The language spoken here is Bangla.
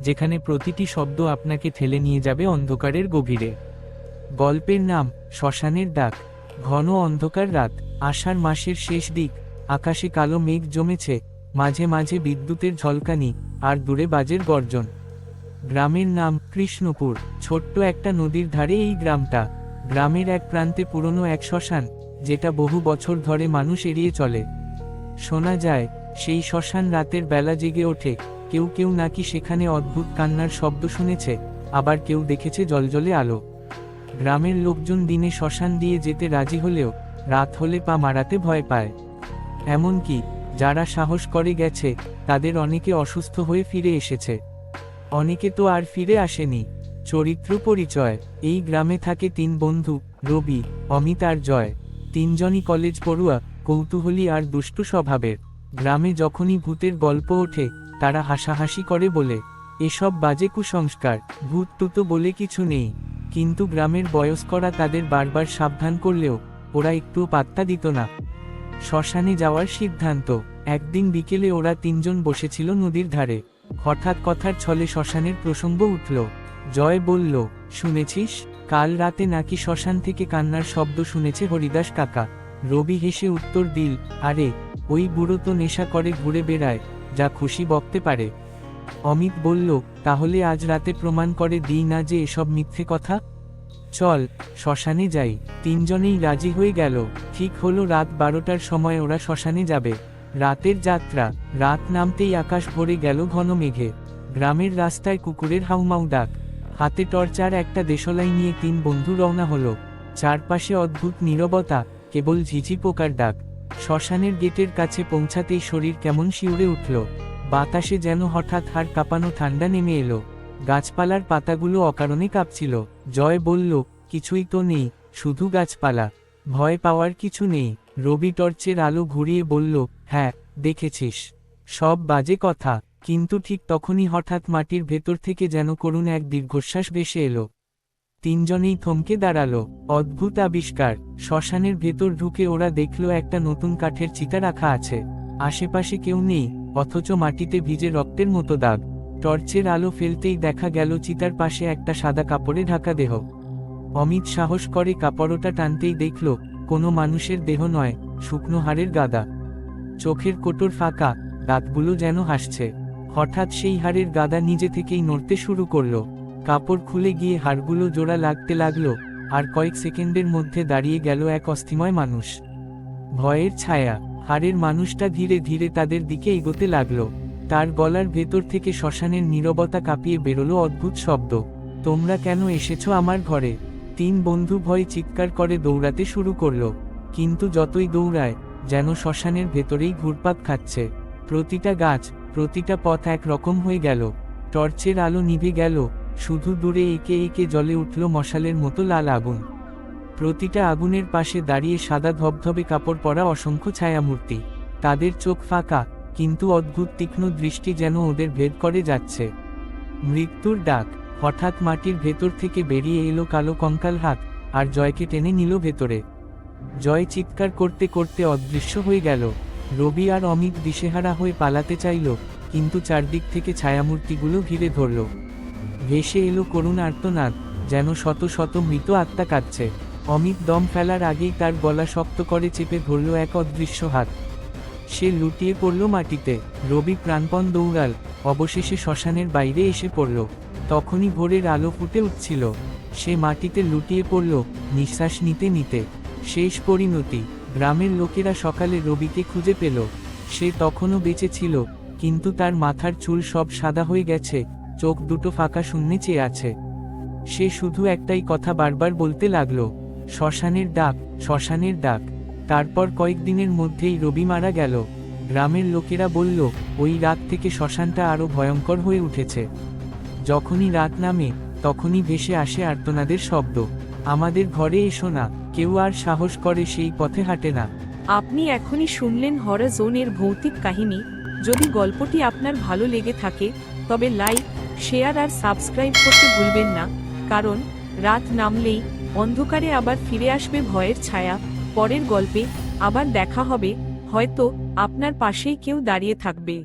যেখানে প্রতিটি শব্দ আপনাকে ঠেলে নিয়ে যাবে অন্ধকারের গভীরে। গল্পের নাম, শ্মশানের ডাক, ঘন অন্ধকার রাত, আষাঢ় মাসের শেষ দিক, আকাশে কালো মেঘ জমেছে, মাঝে মাঝে বিদ্যুতের ঝলকানি, আর দূরে বাজের গর্জন। গ্রামের নাম, কৃষ্ণপুর, ছোট্ট একটা নদীর ধারে এই গ্রামটা। গ্রামের এক প্রান্তে পুরনো এক শ্মশান, যেটা বহু বছর ধরে মানুষ এড়িয়ে চলে। শোনা যায়, সেই শ্মশান রাতের বেলা জেগে ওঠে। কেউ কেউ নাকি সেখানে অদ্ভুত কান্নার শব্দ শুনেছে, আবার কেউ দেখেছে জলজলে আলো। গ্রামের লোকজন দিনে শ্মশান দিয়ে যেতে রাজি হলেও রাত হলে পা মারাতে ভয় পায়। এমনকি যারা সাহস করে গেছে, তাদের অনেকে অসুস্থ হয়ে ফিরে এসেছে। অনেকে তো আর ফিরে আসেনি। চরিত্র পরিচয়, এই গ্রামে থাকে তিন বন্ধু, রবি, অমিত আর জয়। তিনজনই কলেজ পড়ুয়া, কৌতূহলী আর দুষ্টু স্বভাবের। গ্রামে যখনই ভূতের গল্প ওঠে তারা হাসাহাসি করে বলে, এসব বাজে কুসংস্কার ভূত টুতো বলে কিছু নেই। কিন্তু গ্রামের বয়স্করা তাদের বারবার সাবধান করলেও ওরা একটু পাত্তা দিত না। শ্মশানে যাওয়ার সিদ্ধান্ত, একদিন বিকেলে ওরা তিনজন বসেছিল নদীর ধারে। হঠাৎ কথার ছলে শ্মশানের প্রসঙ্গ উঠল। জয় বলল, শুনেছিস? কাল রাতে নাকি শ্মশান থেকে কান্নার শব্দ শুনেছে হরিদাস কাকা? রবি হেসে উত্তর দিল, আরে, ওই বুড়ো তো নেশা করে ঘুরে বেড়ায়। যা খুশি বকতে পারে। অমিত বলল, তাহলে আজ রাতে প্রমাণ করে দিই না যে এসব মিথ্যে কথা? চল, শ্মশানে যাই। তিনজনেই রাজি হয়ে গেল। ঠিক হলো রাত বারোটার সময় ওরা শ্মশানে যাবে। রাতের যাত্রা, রাত নামতেই আকাশ ভরে গেল ঘন মেঘে। গ্রামের রাস্তায় কুকুরের হাউমাউ ডাক। হাতে টর্চার একটা দেশলাই নিয়ে তিন বন্ধু রওনা হলো। চারপাশে অদ্ভুত নীরবতা, কেবল ঝিঝি পোকার ডাক। শ্মশানের গেটের কাছে পৌঁছাতেই শরীর কেমন শিউরে উঠল। বাতাসে যেন হঠাৎ হাড় কাঁপানো ঠান্ডা নেমে এলো। গাছপালার পাতাগুলো অকারণে কাঁপছিল। জয় বলল, কিছুই তো নেই, শুধু গাছপালা। ভয় পাওয়ার কিছু নেই। রবি টর্চের আলো ঘুরিয়ে বলল হ্যাঁ দেখেছিস। সব বাজে কথা। কিন্তু ঠিক তখনই হঠাৎ মাটির ভেতর থেকে যেন করুণ এক দীর্ঘশ্বাস ভেসে এলো। তিনজনেই থমকে দাঁড়াল। অদ্ভুত আবিষ্কার। শ্মশানের ভেতর ঢুকে ওরা দেখল একটা নতুন কাঠের চিতা রাখা আছে। আশেপাশে কেউ নেই, অথচ মাটিতে ভিজে রক্তের মতো দাগ। টর্চের আলো ফেলতেই দেখা গেল চিতার পাশে একটা সাদা কাপড়ে ঢাকা দেহ। অমিত সাহস করে কাপড়টা টানতেই দেখল, কোনো মানুষের দেহ নয়, শুকনো হাড়ের গাদা। চোখের কোটর ফাঁকা, দাঁতগুলো যেন হাসছে। হঠাৎ সেই হাড়ের গাদা নিজে থেকেই নড়তে শুরু করল। কাপড় খুলে গিয়ে হাড়গুলো জোড়া লাগতে লাগল, আর কয়েক সেকেন্ডের মধ্যে দাঁড়িয়ে গেল এক অস্থিময় মানুষ। ভয়ের ছায়া, হাড়ের মানুষটা ধীরে ধীরে তাদের দিকে এগোতে লাগল। তার গলার ভেতর থেকে শ্মশানের নীরবতা কাঁপিয়ে বেরোলো অদ্ভুত শব্দ। তোমরা কেন এসেছ আমার ঘরে? তিন বন্ধু ভয় চিৎকার করে দৌড়াতে শুরু করল। কিন্তু যতই দৌড়ায়, যেন শ্মশানের ভেতরেই ঘুরপাক খাচ্ছে। প্রতিটা গাছ, প্রতিটা পথ এক রকম হয়ে গেল। টর্চের আলো নিভে গেল শুধু দূরে একে একে জ্বলে উঠল মশালের মতো লাল আগুন। প্রতিটা আগুনের পাশে দাঁড়িয়ে সাদা ধবধবে কাপড় পরা অসংখ্য ছায়ামূর্তি। তাদের চোখ ফাঁকা, কিন্তু অদ্ভুত তীক্ষ্ণ দৃষ্টি যেন ওদের ভেদ করে যাচ্ছে। মৃত্যুর ডাক, হঠাৎ মাটির ভেতর থেকে বেরিয়ে এলো কালো কঙ্কাল হাত, আর জয়কে টেনে নিল ভেতরে। জয় চিৎকার করতে করতে অদৃশ্য হয়ে গেল। রবি আর অমিত দিশেহারা হয়ে পালাতে চাইল, কিন্তু চারদিক থেকে ছায়ামূর্তিগুলো ঘিরে ধরল। ভেসে এলো করুণ আর্তনাদ, যেন শত শত মৃত আত্মা কাঁদছে। অমিত দম ফেলার আগেই তার গলা শক্ত করে চেপে ধরল এক অদৃশ্য হাত। সে লুটিয়ে পড়ল মাটিতে। রবি প্রাণপণ দৌড়াল, অবশেষে শ্মশানের বাইরে এসে পড়ল। তখনই ভোরের আলো ফুটে উঠছিল। সে মাটিতে লুটিয়ে পড়ল, নিঃশ্বাস নিতে নিতে। শেষ পরিণতি। গ্রামের লোকেরা সকালে রবিকে খুঁজে পেল। সে তখনও বেঁচে ছিল, কিন্তু তার মাথার চুল সব সাদা হয়ে গেছে। চোখ দুটো ফাঁকা শূন্যে চেয়ে আছে। সে শুধু একটাই কথা বারবার বলতে লাগল, শ্মশানের ডাক শ্মশানের ডাক। তারপর কয়েকদিনের মধ্যেই রবি মারা গেল। গ্রামের লোকেরা বলল, ওই রাত থেকে শ্মশানটা আরও ভয়ঙ্কর হয়ে উঠেছে। যখনই রাত নামে, তখনই ভেসে আসে আর্তনাদের শব্দ। আমাদের ঘরে এসো না, কেউ আর সাহস করে সেই পথে হাঁটে না। আপনি এখনই শুনলেন হর জোনের ভৌতিক কাহিনী। যদি গল্পটি আপনার ভালো লেগে থাকে, তবে লাইক শেয়ার আর সাবস্ক্রাইব করতে ভুলবেন না, কারণ রাত নামলেই অন্ধকারে আবার ফিরে আসবে ভয়ের ছায়া। পরের গল্পে আবার দেখা হবে, হয়তো আপনার পাশেই কেউ দাঁড়িয়ে থাকবে।